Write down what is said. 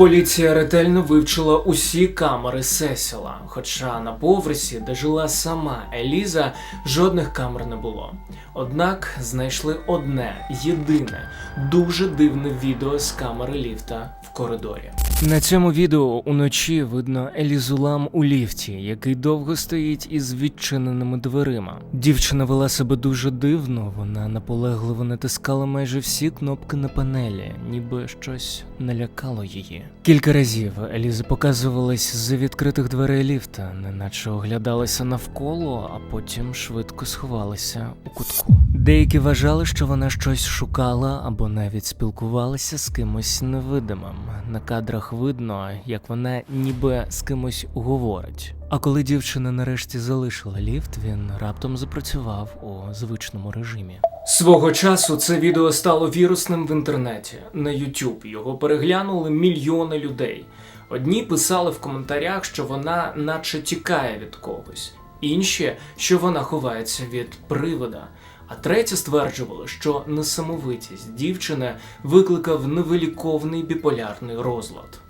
Поліція ретельно вивчила усі камери Сесіла, хоча на поверсі, де жила сама Еліза, жодних камер не було. Однак знайшли одне єдине дуже дивне відео з камери ліфта в коридорі. На цьому відео уночі видно Елізу Лам у ліфті, який довго стоїть із відчиненими дверима. Дівчина вела себе дуже дивно, вона наполегливо натискала майже всі кнопки на панелі, ніби щось налякало її. Кілька разів Еліза показувалась з відкритих дверей ліфта, неначе оглядалася навколо, а потім швидко сховалася у кутку. Деякі вважали, що вона щось шукала або навіть спілкувалася з кимось невидимим. На кадрах видно, як вона ніби з кимось говорить. А коли дівчина нарешті залишила ліфт, він раптом запрацював у звичному режимі. Свого часу це відео стало вірусним в інтернеті на YouTube. Його переглянули мільйони людей. Одні писали в коментарях, що вона наче тікає від когось, інші, що вона ховається від привида. А треті стверджували, що несамовитість дівчини викликав невиліковний біполярний розлад.